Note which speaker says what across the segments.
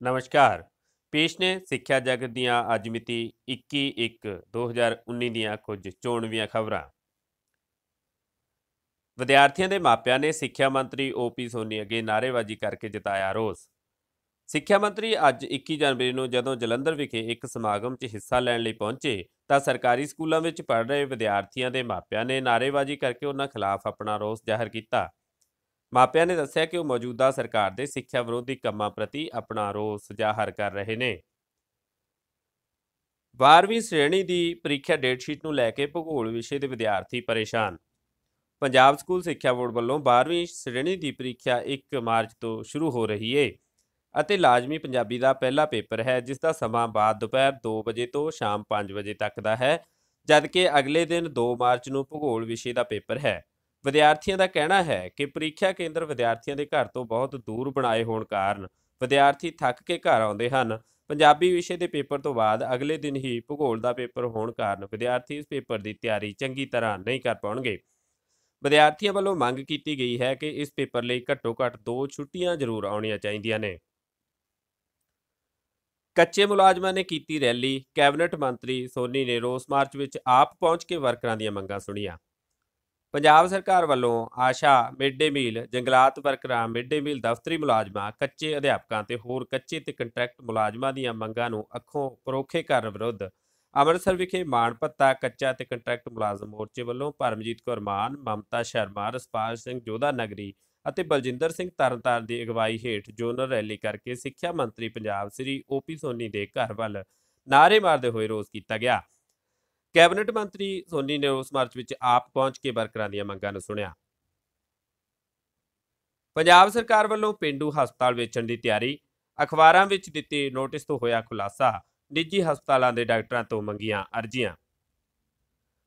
Speaker 1: ਨਮਸਕਾਰ। ਪੇਸ਼ ਨੇ ਸਿੱਖਿਆ ਜਗਤ ਦੀਆਂ ਅੱਜ ਮਿਤੀ 21/1/2019 ਦੀਆਂ ਕੁਝ ਚੋਣਵੀਆਂ ਖਬਰਾਂ। ਵਿਦਿਆਰਥੀਆਂ ਦੇ ਮਾਪਿਆਂ ਨੇ ਸਿੱਖਿਆ ਮੰਤਰੀ ਓਪੀ ਸੋਨੀ ਅੱਗੇ ਨਾਅਰੇਬਾਜ਼ੀ ਕਰਕੇ ਜਤਾਇਆ ਰੋਸ। ਸਿੱਖਿਆ ਮੰਤਰੀ ਅੱਜ 21 ਜਨਵਰੀ ਨੂੰ ਜਦੋਂ ਜਲੰਧਰ ਵਿਖੇ ਇੱਕ ਸਮਾਗਮ 'ਚ ਹਿੱਸਾ ਲੈਣ ਲਈ ਪਹੁੰਚੇ ਤਾਂ ਸਰਕਾਰੀ ਸਕੂਲਾਂ ਵਿੱਚ ਪੜ੍ਹ ਰਹੇ ਵਿਦਿਆਰਥੀਆਂ ਦੇ ਮਾਪਿਆਂ ਨੇ ਨਾਅਰੇਬਾਜ਼ੀ ਕਰਕੇ ਉਹਨਾਂ ਖਿਲਾਫ ਆਪਣਾ ਰੋਸ ਜ਼ਾਹਰ ਕੀਤਾ। ਮਾਪਿਆਂ ਨੇ ਦੱਸਿਆ ਕਿ ਉਹ ਮੌਜੂਦਾ ਸਰਕਾਰ ਦੇ ਸਿੱਖਿਆ ਵਿਰੋਧੀ ਕੰਮਾਂ ਪ੍ਰਤੀ ਆਪਣਾ ਰੋਸ ਜ਼ਾਹਰ ਕਰ ਰਹੇ ਨੇ। 12ਵੀਂ ਸ਼੍ਰੇਣੀ ਦੀ ਪ੍ਰੀਖਿਆ ਡੇਟ ਸ਼ੀਟ ਨੂੰ ਲੈ ਕੇ ਭੂਗੋਲ ਵਿਸ਼ੇ ਦੇ ਵਿਦਿਆਰਥੀ ਪਰੇਸ਼ਾਨ। ਪੰਜਾਬ ਸਕੂਲ ਸਿੱਖਿਆ ਬੋਰਡ ਵੱਲੋਂ 12ਵੀਂ ਸ਼੍ਰੇਣੀ ਦੀ ਪ੍ਰੀਖਿਆ 1 ਮਾਰਚ ਤੋਂ ਸ਼ੁਰੂ ਹੋ ਰਹੀ ਏ ਅਤੇ ਲਾਜ਼ਮੀ ਪੰਜਾਬੀ ਦਾ ਪਹਿਲਾ ਪੇਪਰ ਹੈ, ਜਿਸ ਦਾ ਸਮਾਂ ਬਾਅਦ ਦੁਪਹਿਰ 2 ਵਜੇ ਤੋਂ ਸ਼ਾਮ 5 ਵਜੇ ਤੱਕ ਦਾ ਹੈ, ਜਦਕਿ ਅਗਲੇ ਦਿਨ 2 ਮਾਰਚ ਨੂੰ ਭੂਗੋਲ ਵਿਸ਼ੇ ਦਾ ਪੇਪਰ ਹੈ। ਵਿਦਿਆਰਥੀਆਂ ਦਾ ਕਹਿਣਾ ਹੈ ਕਿ ਪ੍ਰੀਖਿਆ ਕੇਂਦਰ ਵਿਦਿਆਰਥੀਆਂ ਦੇ ਘਰ ਤੋਂ ਬਹੁਤ ਦੂਰ ਬਣਾਏ ਹੋਣ ਕਾਰਨ ਵਿਦਿਆਰਥੀ ਥੱਕ ਕੇ ਘਰ ਆਉਂਦੇ ਹਨ। ਪੰਜਾਬੀ ਵਿਸ਼ੇ ਦੇ ਪੇਪਰ ਤੋਂ ਬਾਅਦ ਅਗਲੇ ਦਿਨ ਹੀ ਭੂਗੋਲ ਦਾ ਪੇਪਰ ਹੋਣ ਕਾਰਨ ਵਿਦਿਆਰਥੀ ਇਸ ਪੇਪਰ ਦੀ ਤਿਆਰੀ ਚੰਗੀ ਤਰ੍ਹਾਂ ਨਹੀਂ ਕਰ ਪਾਉਣਗੇ। ਵਿਦਿਆਰਥੀਆਂ ਵੱਲੋਂ ਮੰਗ ਕੀਤੀ ਗਈ ਹੈ ਕਿ ਇਸ ਪੇਪਰ ਲਈ ਘੱਟੋ-ਘੱਟ 2 ਛੁੱਟੀਆਂ ਜ਼ਰੂਰ ਆਉਣੀਆਂ ਚਾਹੀਦੀਆਂ ਨੇ। ਕੱਚੇ ਮੁਲਾਜ਼ਮਾਂ ਨੇ ਕੀਤੀ ਰੈਲੀ। ਕੈਬਨਿਟ ਮੰਤਰੀ ਸੋਨੀ ਨੇ ਰੋਸ ਮਾਰਚ ਵਿੱਚ ਆਪ ਪਹੁੰਚ ਕੇ ਵਰਕਰਾਂ ਦੀਆਂ ਮੰਗਾਂ ਸੁਣੀਆਂ। ਪੰਜਾਬ ਸਰਕਾਰ ਵੱਲੋਂ ਆਸ਼ਾ ਮਿਡ ਡੇ ਮੀਲ, ਜੰਗਲਾਤ ਵਰਕਰਾਂ ਮਿਡ ਡੇ ਮੀਲ ਦਫ਼ਤਰੀ ਮੁਲਾਜ਼ਮਾਂ, ਕੱਚੇ ਅਧਿਆਪਕਾਂ ਤੇ ਹੋਰ ਕੱਚੇ ਤੇ ਕੰਟਰੈਕਟ ਮੁਲਾਜ਼ਮਾਂ ਦੀਆਂ ਮੰਗਾਂ ਨੂੰ ਅੱਖੋਂ ਪਰੋਖੇ ਕਰਨ ਵਿਰੁੱਧ ਅੰਮ੍ਰਿਤਸਰ ਵਿਖੇ ਮਾਣ ਭੱਤਾ, ਕੱਚਾ ਤੇ ਕੰਟਰੈਕਟ ਮੁਲਾਜ਼ਮ ਮੋਰਚੇ ਵੱਲੋਂ ਪਰਮਜੀਤ ਕੌਰ ਮਾਨ, ਮਮਤਾ ਸ਼ਰਮਾ, ਰਸਪਾਲ ਸਿੰਘ ਜੋਧਾ ਨਗਰੀ ਅਤੇ ਬਲਜਿੰਦਰ ਸਿੰਘ ਤਰਨਤਾਰਨ ਦੀ ਅਗਵਾਈ ਹੇਠ ਜੋਨਲ ਰੈਲੀ ਕਰਕੇ ਸਿੱਖਿਆ ਮੰਤਰੀ ਪੰਜਾਬ ਸ੍ਰੀ ਓਪੀ ਸੋਨੀ ਦੇ ਘਰ ਵੱਲ ਨਾਅਰੇ ਮਾਰਦੇ ਹੋਏ ਰੋਸ ਕੀਤਾ ਗਿਆ। ਕੈਬਨਿਟ ਮੰਤਰੀ ਸੋਨੀ ਨੇ ਉਸ ਮਾਰਚ ਵਿੱਚ ਆਪ ਪਹੁੰਚ ਕੇ ਵਰਕਰਾਂ ਦੀਆਂ ਮੰਗਾਂ ਨੂੰ ਸੁਣਿਆ। ਪੰਜਾਬ ਸਰਕਾਰ ਵੱਲੋਂ ਪਿੰਡੂ ਹਸਪਤਾਲ ਵੇਚਣ ਦੀ ਤਿਆਰੀ, ਅਖਬਾਰਾਂ ਵਿੱਚ ਦਿੱਤੇ ਨੋਟਿਸ ਤੋਂ ਹੋਇਆ ਖੁਲਾਸਾ, ਨਿੱਜੀ ਹਸਪਤਾਲਾਂ ਦੇ ਡਾਕਟਰਾਂ ਤੋਂ ਮੰਗੀਆਂ ਅਰਜ਼ੀਆਂ।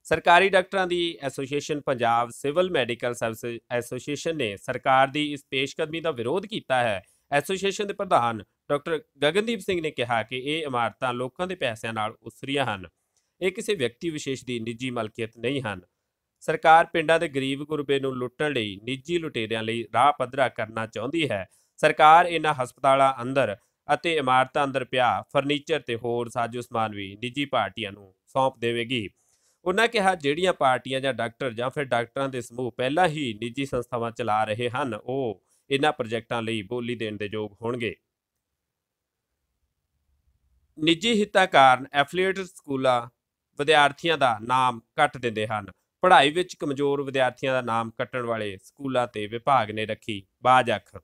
Speaker 1: ਸਰਕਾਰੀ ਡਾਕਟਰਾਂ ਦੀ association Punjab civil medical service association ਨੇ ਸਰਕਾਰ ਦੀ ਇਸ ਪੇਸ਼ਕਦਮੀ ਦਾ ਵਿਰੋਧ ਕੀਤਾ ਹੈ। ਐਸੋਸੀਏਸ਼ਨ ਦੇ ਪ੍ਰਧਾਨ ਡਾਕਟਰ ਗਗਨਦੀਪ ਸਿੰਘ ਨੇ ਕਿਹਾ ਕਿ ਇਹ ਇਮਾਰਤਾਂ ਲੋਕਾਂ ਦੇ ਪੈਸਿਆਂ ਨਾਲ ਉਸਰੀਆਂ ਹਨ। ਇਹ ਕਿਸੇ ਵਿਅਕਤੀ ਵਿਸ਼ੇਸ਼ ਦੀ ਨਿੱਜੀ ਮਲਕੀਅਤ ਨਹੀਂ ਹਨ। ਸਰਕਾਰ ਪਿੰਡਾਂ ਦੇ ਗਰੀਬ ਗੁਰਬੇ ਨੂੰ ਲੁੱਟਣ ਲਈ ਨਿੱਜੀ ਲੁਟੇਰਿਆਂ ਲਈ ਰਾਹ ਪੱਧਰਾ ਕਰਨਾ ਚਾਹੁੰਦੀ ਹੈ। ਸਰਕਾਰ ਇਹਨਾਂ ਹਸਪਤਾਲਾਂ ਅੰਦਰ ਅਤੇ ਇਮਾਰਤਾਂ ਅੰਦਰ ਪਿਆ ਫਰਨੀਚਰ ਤੇ ਹੋਰ ਸਾਜ਼ੋ ਸਮਾਨ ਵੀ ਨਿੱਜੀ ਪਾਰਟੀਆਂ ਨੂੰ ਸੌਂਪ ਦੇਵੇਗੀ। ਉਹਨਾਂ ਕਿਹਾ, ਜਿਹੜੀਆਂ ਪਾਰਟੀਆਂ ਜਾਂ ਡਾਕਟਰ ਜਾਂ ਫਿਰ ਡਾਕਟਰਾਂ ਦੇ ਸਮੂਹ ਪਹਿਲਾਂ ਹੀ ਨਿੱਜੀ ਸੰਸਥਾਵਾਂ ਚਲਾ ਰਹੇ ਹਨ, ਉਹ ਇਹਨਾਂ ਪ੍ਰੋਜੈਕਟਾਂ ਲਈ ਬੋਲੀ ਦੇਣ ਦੇ ਯੋਗ ਹੋਣਗੇ। ਨਿੱਜੀ ਹਿੱਤਾਂ ਕਾਰਨ ਐਫੀਲੀਏਟਡ ਸਕੂਲਾਂ ਵਿਦਿਆਰਥੀਆਂ ਦਾ ਨਾਮ ਕੱਟ ਦਿੰਦੇ ਹਨ। ਪੜ੍ਹਾਈ ਵਿੱਚ ਕਮਜ਼ੋਰ ਵਿਦਿਆਰਥੀਆਂ ਦਾ ਨਾਮ ਕੱਟਣ ਵਾਲੇ ਸਕੂਲਾਂ ਤੇ ਵਿਭਾਗ ਨੇ ਰੱਖੀ ਬਾਜ ਅੱਖ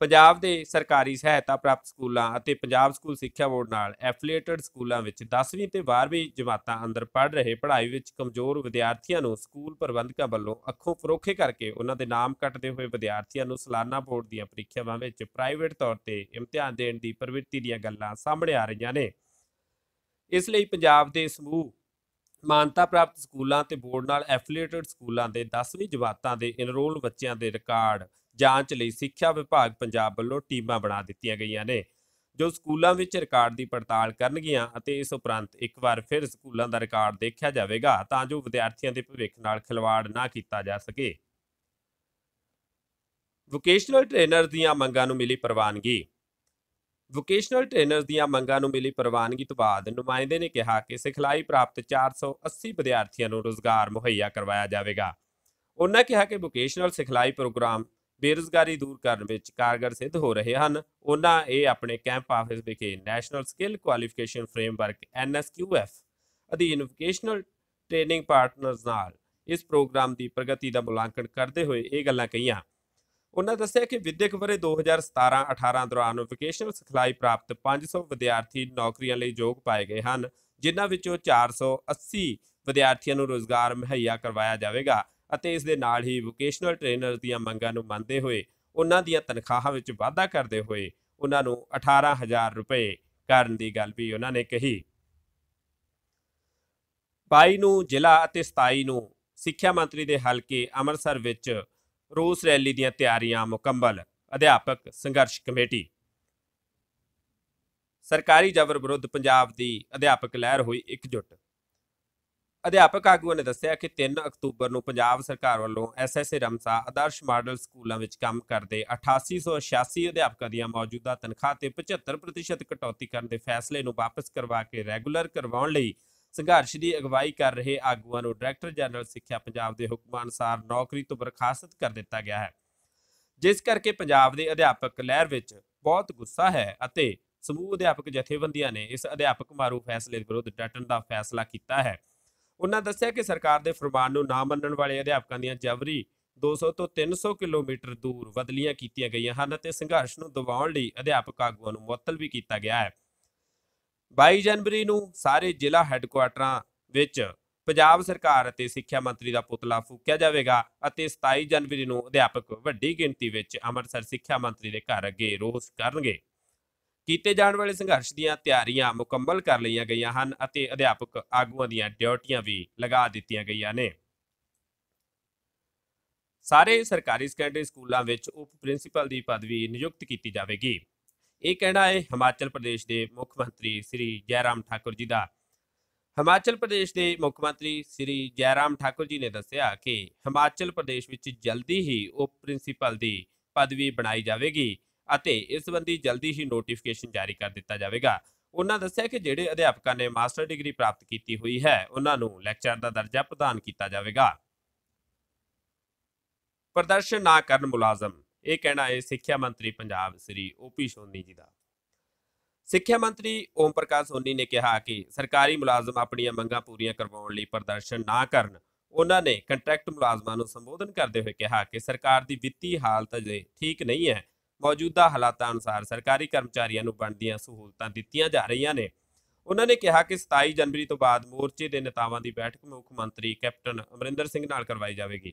Speaker 1: ਪੰਜਾਬ ਦੇ ਸਰਕਾਰੀ ਸਹਾਇਤਾ ਪ੍ਰਾਪਤ ਸਕੂਲਾਂ ਅਤੇ ਪੰਜਾਬ ਸਕੂਲ ਸਿੱਖਿਆ ਬੋਰਡ ਨਾਲ ਐਫੀਲੀਏਟਡ ਸਕੂਲਾਂ ਵਿੱਚ 10ਵੀਂ ਤੇ 12ਵੀਂ ਜਮਾਤਾਂ ਅੰਦਰ ਪੜ੍ਹ ਰਹੇ ਪੜ੍ਹਾਈ ਵਿੱਚ ਕਮਜ਼ੋਰ ਵਿਦਿਆਰਥੀਆਂ ਨੂੰ ਸਕੂਲ ਪ੍ਰਬੰਧਕਾਂ ਵੱਲੋਂ ਅੱਖੋਂ ਫਰੋਖੇ ਕਰਕੇ ਉਹਨਾਂ ਦੇ ਨਾਮ ਕੱਟਦੇ ਹੋਏ ਵਿਦਿਆਰਥੀਆਂ ਨੂੰ ਸਾਲਾਨਾ ਬੋਰਡ ਦੀਆਂ ਪ੍ਰੀਖਿਆਵਾਂ ਵਿੱਚ ਪ੍ਰਾਈਵੇਟ ਤੌਰ ਤੇ ਇਮਤਿਹਾਨ ਦੇਣ ਦੀ ਪ੍ਰਵਿਰਤੀ ਦੀਆਂ ਗੱਲਾਂ ਸਾਹਮਣੇ ਆ ਰਹੀਆਂ ਨੇ। ਇਸ ਲਈ ਪੰਜਾਬ ਦੇ ਸਮੂਹ ਮਾਨਤਾ ਪ੍ਰਾਪਤ ਸਕੂਲਾਂ ਤੇ ਬੋਰਡ ਨਾਲ ਐਫੀਲੀਏਟਡ ਸਕੂਲਾਂ ਦੇ 10ਵੀਂ ਜਮਾਤਾਂ ਦੇ ਇਨਰੋਲ ਬੱਚਿਆਂ ਦੇ ਰਿਕਾਰਡ ਜਾਂਚ ਲਈ ਸਿੱਖਿਆ ਵਿਭਾਗ ਪੰਜਾਬ ਵੱਲੋਂ ਟੀਮਾਂ ਬਣਾ ਦਿੱਤੀਆਂ ਗਈਆਂ ਨੇ, ਜੋ ਸਕੂਲਾਂ ਵਿੱਚ ਰਿਕਾਰਡ ਦੀ ਪੜਤਾਲ ਕਰਨਗੀਆਂ ਅਤੇ ਇਸ ਉਪਰੰਤ ਇੱਕ ਵਾਰ ਫਿਰ ਸਕੂਲਾਂ ਦਾ ਰਿਕਾਰਡ ਦੇਖਿਆ ਜਾਵੇਗਾ ਤਾਂ ਜੋ ਵਿਦਿਆਰਥੀਆਂ ਦੇ ਭਵਿੱਖ ਨਾਲ ਖਿਲਵਾੜ ਨਾ ਕੀਤਾ ਜਾ ਸਕੇ। ਵੋਕੇਸ਼ਨਲ ਟ੍ਰੇਨਰ ਦੀਆਂ ਮੰਗਾਂ ਨੂੰ ਮਿਲੀ ਪ੍ਰਵਾਨਗੀ। ਵੋਕੇਸ਼ਨਲ ਟ੍ਰੇਨਰਸ ਦੀਆਂ ਮੰਗਾਂ ਨੂੰ ਮਿਲੀ ਪ੍ਰਵਾਨਗੀ ਤੋਂ ਬਾਅਦ ਨੁਮਾਇੰਦੇ ਨੇ ਕਿਹਾ ਕਿ ਸਿਖਲਾਈ ਪ੍ਰਾਪਤ 480 ਵਿਦਿਆਰਥੀਆਂ ਨੂੰ ਰੋਜ਼ਗਾਰ ਮੁਹੱਈਆ ਕਰਵਾਇਆ ਜਾਵੇਗਾ। ਉਹਨਾਂ ਕਿਹਾ ਕਿ ਵੋਕੇਸ਼ਨਲ ਸਿਖਲਾਈ ਪ੍ਰੋਗਰਾਮ ਬੇਰੁਜ਼ਗਾਰੀ ਦੂਰ ਕਰਨ ਵਿੱਚ ਕਾਰਗਰ ਸਿੱਧ ਹੋ ਰਹੇ ਹਨ। ਉਹਨਾਂ ਇਹ ਆਪਣੇ ਕੈਂਪ ਆਫਿਸ ਵਿਖੇ national skill qualification framework NSQF ਅਧੀਨ ਵੋਕੇਸ਼ਨਲ ਟ੍ਰੇਨਿੰਗ ਪਾਰਟਨਰਸ ਨਾਲ ਇਸ ਪ੍ਰੋਗਰਾਮ ਦੀ ਪ੍ਰਗਤੀ ਦਾ ਮੁਲਾਂਕਣ ਕਰਦੇ ਹੋਏ ਇਹ ਗੱਲਾਂ ਕਹੀਆਂ। ਉਹਨਾਂ ਦੱਸਿਆ ਕਿ ਵਿਦਿਅਕ ਵਰੇ 2017-18 ਦੌਰਾਨ ਵੋਕੇਸ਼ਨਲ ਸਿਖਲਾਈ ਪ੍ਰਾਪਤ 500 ਵਿਦਿਆਰਥੀ ਨੌਕਰੀਆਂ ਲਈ ਯੋਗ ਪਾਏ ਗਏ ਹਨ, ਜਿਨ੍ਹਾਂ ਵਿੱਚੋਂ 480 ਵਿਦਿਆਰਥੀਆਂ ਨੂੰ ਰੋਜ਼ਗਾਰ ਮੁਹੱਈਆ ਕਰਵਾਇਆ ਜਾਵੇਗਾ ਅਤੇ ਇਸ ਦੇ ਨਾਲ ਹੀ ਵੋਕੇਸ਼ਨਲ ਟ੍ਰੇਨਰ ਦੀਆਂ ਮੰਗਾਂ ਨੂੰ ਮੰਨਦੇ ਹੋਏ ਉਹਨਾਂ ਦੀਆਂ ਤਨਖਾਹਾਂ ਵਿੱਚ ਵਾਧਾ ਕਰਦੇ ਹੋਏ ਉਹਨਾਂ ਨੂੰ 18000 ਰੁਪਏ ਕਰਨ ਦੀ ਗੱਲ ਵੀ ਉਹਨਾਂ ਨੇ ਕਹੀ। 22 ਨੂੰ ਜ਼ਿਲ੍ਹਾ ਅਤੇ 27 ਨੂੰ ਸਿੱਖਿਆ ਮੰਤਰੀ ਦੇ ਹਲਕੇ ਅੰਮ੍ਰਿਤਸਰ ਵਿੱਚ ਰੋਸ ਰੈਲੀ ਦੀਆਂ ਤਿਆਰੀਆਂ ਮੁਕੰਮਲ। ਅਧਿਆਪਕ, ਸੰਘਰਸ਼ ਕਮੇਟੀ। ਸਰਕਾਰੀ ਜ਼ਬਰ ਵਿਰੁੱਧ ਪੰਜਾਬ ਦੀ ਅਧਿਆਪਕ ਲਹਿਰ ਹੋਈ ਇਕਜੁੱਟ। ਅਧਿਆਪਕ ਆਗੂਆਂ ਨੇ ਦੱਸਿਆ ਕਿ 3 ਅਕਤੂਬਰ ਨੂੰ ਪੰਜਾਬ ਸਰਕਾਰ ਵੱਲੋਂ ਐਸਐਸਏ ਰਮਸਾ ਆਦਰਸ਼ ਮਾਡਲ ਸਕੂਲਾਂ ਵਿੱਚ ਕੰਮ ਕਰਦੇ 8886 ਅਧਿਆਪਕਾਂ ਦੀਆਂ ਮੌਜੂਦਾ ਤਨਖਾਹ ਤੇ 75% ਕਟੌਤੀ ਕਰਨ ਦੇ ਫੈਸਲੇ ਨੂੰ ਵਾਪਸ ਕਰਵਾ ਕੇ ਰੈਗੂਲਰ ਕਰਵਾਉਣ ਲਈ ਸੰਘਰਸ਼ ਦੀ ਅਗਵਾਈ ਕਰ ਰਹੇ ਆਗੂਆਂ ਨੂੰ ਡਾਇਰੈਕਟਰ ਜਨਰਲ ਸਿੱਖਿਆ ਪੰਜਾਬ ਦੇ ਹੁਕਮਾਂ ਅਨੁਸਾਰ ਨੌਕਰੀ ਤੋਂ ਬਰਖਾਸਤ ਕਰ ਦਿੱਤਾ ਗਿਆ ਹੈ। ਜਿਸ ਕਰਕੇ ਪੰਜਾਬ ਦੇ ਅਧਿਆਪਕ ਲਹਿਰ ਵਿੱਚ ਬਹੁਤ ਗੁੱਸਾ ਹੈ ਅਤੇ ਸਮੂਹ ਅਧਿਆਪਕ ਜਥੇਬੰਦੀਆਂ ਨੇ ਇਸ ਅਧਿਆਪਕ ਮਾਰੂ ਫੈਸਲੇ ਵਿਰੁੱਧ ਡਟਣ ਦਾ ਫੈਸਲਾ ਕੀਤਾ ਹੈ। ਉਹਨਾਂ ਦੱਸਿਆ ਕਿ ਸਰਕਾਰ ਦੇ ਫਰਮਾਨ ਨੂੰ ਨਾ ਮੰਨਣ ਵਾਲੇ ਅਧਿਆਪਕਾਂ ਦੀਆਂ ਜਬਰੀ 200 ਤੋਂ 300 ਕਿਲੋਮੀਟਰ ਦੂਰ ਬਦਲੀਆਂ ਕੀਤੀਆਂ ਗਈਆਂ ਹਨ ਅਤੇ ਸੰਘਰਸ਼ ਨੂੰ ਦਬਾਉਣ ਲਈ ਅਧਿਆਪਕ ਆਗੂਆਂ ਨੂੰ ਮੁਅੱਤਲ ਵੀ ਕੀਤਾ ਗਿਆ ਹੈ। 22 ਜਨਵਰੀ ਨੂੰ ਸਾਰੇ ਜ਼ਿਲ੍ਹਾ ਹੈੱਡਕੁਆਟਰਾਂ ਵਿੱਚ ਪੰਜਾਬ ਸਰਕਾਰ ਅਤੇ ਸਿੱਖਿਆ ਮੰਤਰੀ ਦਾ ਪੁਤਲਾ ਫੂਕਿਆ ਜਾਵੇਗਾ ਅਤੇ 27 ਜਨਵਰੀ ਨੂੰ ਅਧਿਆਪਕ ਵੱਡੀ ਗਿਣਤੀ ਵਿੱਚ ਅੰਮ੍ਰਿਤਸਰ ਸਿੱਖਿਆ ਮੰਤਰੀ ਦੇ ਘਰ ਅੱਗੇ ਰੋਸ ਕਰਨਗੇ। ਕੀਤੇ ਜਾਣ ਵਾਲੇ ਸੰਘਰਸ਼ ਦੀਆਂ ਤਿਆਰੀਆਂ ਮੁਕੰਮਲ ਕਰ ਲਈਆਂ ਗਈਆਂ ਹਨ ਅਤੇ ਅਧਿਆਪਕ ਆਗੂਆਂ ਦੀਆਂ ਡਿਊਟੀਆਂ ਵੀ ਲਗਾ ਦਿੱਤੀਆਂ ਗਈਆਂ ਨੇ। ਸਾਰੇ ਸਰਕਾਰੀ ਸੈਕੰਡਰੀ ਸਕੂਲਾਂ ਵਿੱਚ ਉਪ ਪ੍ਰਿੰਸੀਪਲ ਦੀ ਪਦਵੀ ਨਿਯੁਕਤ ਕੀਤੀ ਜਾਵੇਗੀ। ਇਹ ਕਹਿਣਾ ਹੈ, ਹਿਮਾਚਲ ਪ੍ਰਦੇਸ਼ ਦੇ ਮੁੱਖ ਮੰਤਰੀ ਸ੍ਰੀ ਜੈਰਾਮ ਠਾਕੁਰ ਜੀ ਦਾ। ਹਿਮਾਚਲ ਪ੍ਰਦੇਸ਼ ਦੇ ਮੁੱਖ ਮੰਤਰੀ ਸ੍ਰੀ ਜੈਰਾਮ ਠਾਕੁਰ ਜੀ ਨੇ ਦੱਸਿਆ ਕਿ ਹਿਮਾਚਲ ਪ੍ਰਦੇਸ਼ ਵਿੱਚ ਜਲਦੀ ਹੀ ਉਪ ਪ੍ਰਿੰਸੀਪਲ ਦੀ ਪਦਵੀ ਬਣਾਈ ਜਾਵੇਗੀ ਅਤੇ ਇਸ ਸੰਬੰਧੀ ਜਲਦੀ ਹੀ ਨੋਟੀਫਿਕੇਸ਼ਨ ਜਾਰੀ ਕਰ ਦਿੱਤਾ ਜਾਵੇਗਾ। ਉਹਨਾਂ ਦੱਸਿਆ ਕਿ ਜਿਹੜੇ ਅਧਿਆਪਕਾਂ ਨੇ ਮਾਸਟਰ ਡਿਗਰੀ ਪ੍ਰਾਪਤ ਕੀਤੀ ਹੋਈ ਹੈ, ਉਹਨਾਂ ਨੂੰ ਲੈਕਚਰ ਦਾ ਦਰਜਾ ਪ੍ਰਦਾਨ ਕੀਤਾ ਜਾਵੇਗਾ। ਪ੍ਰਦਰਸ਼ਨ ਨਾ ਕਰਨ ਮੁਲਾਜ਼ਮ ਇਹ ਕਹਿਣਾ ਹੈ ਸਿੱਖਿਆ ਮੰਤਰੀ ਪੰਜਾਬ ਸ੍ਰੀ ਓਪੀ ਸੋਨੀ ਜੀ ਦਾ। ਸਿੱਖਿਆ ਮੰਤਰੀ ਓਮ ਪ੍ਰਕਾਸ਼ ਸੋਨੀ ਨੇ ਕਿਹਾ ਕਿ ਸਰਕਾਰੀ ਮੁਲਾਜ਼ਮ ਆਪਣੀਆਂ ਮੰਗਾਂ ਪੂਰੀਆਂ ਕਰਵਾਉਣ ਲਈ ਪ੍ਰਦਰਸ਼ਨ ਨਾ ਕਰਨ, ਉਹਨਾਂ ਨੇ ਕੰਟਰੈਕਟ ਮੁਲਾਜ਼ਮਾਂ ਨੂੰ ਸੰਬੋਧਨ ਕਰਦੇ ਹੋਏ ਕਿਹਾ ਕਿ ਸਰਕਾਰ ਦੀ ਵਿੱਤੀ ਹਾਲਤ ਅਜੇ ਠੀਕ ਨਹੀਂ ਹੈ। ਮੌਜੂਦਾ ਹਾਲਾਤਾਂ ਅਨੁਸਾਰ ਸਰਕਾਰੀ ਕਰਮਚਾਰੀਆਂ ਨੂੰ ਬਣਦੀਆਂ ਸਹੂਲਤਾਂ ਦਿੱਤੀਆਂ ਜਾ ਰਹੀਆਂ ਨੇ। ਉਹਨਾਂ ਨੇ ਕਿਹਾ ਕਿ 27 ਜਨਵਰੀ ਤੋਂ ਬਾਅਦ ਮੋਰਚੇ ਦੇ ਨੇਤਾਵਾਂ ਦੀ ਬੈਠਕ ਮੁੱਖ ਮੰਤਰੀ ਕੈਪਟਨ ਅਮਰਿੰਦਰ ਸਿੰਘ ਨਾਲ ਕਰਵਾਈ ਜਾਵੇਗੀ।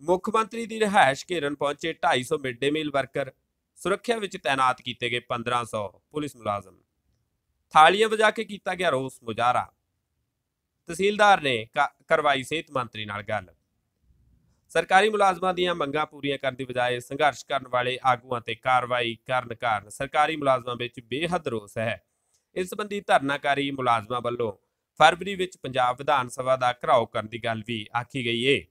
Speaker 1: ਮੁੱਖ ਮੰਤਰੀ ਦੀ ਰਿਹਾਇਸ਼ ਘੇਰਨ ਪਹੁੰਚੇ 250 ਮਿਡ ਡੇ ਮੀਲ ਵਰਕਰ। ਸੁਰੱਖਿਆ ਵਿੱਚ ਤਾਇਨਾਤ ਕੀਤੇ ਗਏ 1500 ਪੁਲਿਸ ਮੁਲਾਜ਼ਮ। ਥਾਲੀਆਂ ਵਜਾ ਕੇ ਕੀਤਾ ਗਿਆ ਰੋਸ ਮੁਜ਼ਾਹਰਾ। ਤਹਿਸੀਲਦਾਰ ਨੇ ਕਰਵਾਈ ਸਿਹਤ ਮੰਤਰੀ ਨਾਲ ਗੱਲ। ਸਰਕਾਰੀ ਮੁਲਾਜ਼ਮਾਂ ਦੀਆਂ ਮੰਗਾਂ ਪੂਰੀਆਂ ਕਰਨ ਦੀ ਬਜਾਏ ਸੰਘਰਸ਼ ਕਰਨ ਵਾਲੇ ਆਗੂਆਂ ਤੇ ਕਾਰਵਾਈ ਕਰਨ ਕਾਰਨ ਸਰਕਾਰੀ ਮੁਲਾਜ਼ਮਾਂ ਵਿੱਚ ਬੇਹੱਦ ਰੋਸ ਹੈ। ਇਸ ਸੰਬੰਧੀ ਧਰਨਾਕਾਰੀ ਮੁਲਾਜ਼ਮਾਂ ਵੱਲੋਂ ਫਰਵਰੀ ਵਿੱਚ ਪੰਜਾਬ ਵਿਧਾਨ ਸਭਾ ਦਾ ਘਰਾਓ ਕਰਨ ਦੀ ਗੱਲ ਵੀ ਆਖੀ ਗਈ ਏ।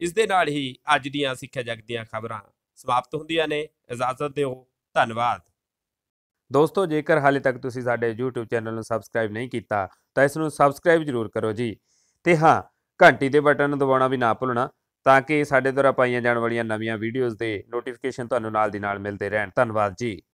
Speaker 1: ਇਸ ਦੇ ਨਾਲ ਹੀ ਅੱਜ ਦੀਆਂ ਸਿੱਖਿਆ ਜਗਤ ਦੀਆਂ ਖਬਰਾਂ ਸਮਾਪਤ ਹੁੰਦੀਆਂ ਨੇ। ਇਜਾਜ਼ਤ ਦਿਓ। ਧੰਨਵਾਦ। ਦੋਸਤੋ, ਜੇਕਰ ਹਾਲੇ ਤੱਕ ਤੁਸੀਂ ਸਾਡੇ YouTube ਚੈਨਲ ਨੂੰ ਸਬਸਕ੍ਰਾਈਬ ਨਹੀਂ ਕੀਤਾ, ਤਾਂ ਇਸ ਨੂੰ ਸਬਸਕ੍ਰਾਈਬ ਜ਼ਰੂਰ ਕਰੋ ਜੀ। ਤੇ ਹਾਂ, ਘੰਟੀ ਦੇ ਬਟਨ ਨੂੰ ਦਬਾਉਣਾ ਵੀ ਨਾ ਭੁੱਲਣਾ, ਤਾਂ ਕਿ ਸਾਡੇ ਦੁਆਰਾ ਪਾਈਆਂ ਜਾਣ ਵਾਲੀਆਂ ਨਵੀਆਂ ਵੀਡੀਓਜ਼ ਦੇ ਨੋਟੀਫਿਕੇਸ਼ਨ ਤੁਹਾਨੂੰ ਨਾਲ ਦੀ ਨਾਲ ਮਿਲਦੇ ਰਹਿਣ। ਧੰਨਵਾਦ ਜੀ।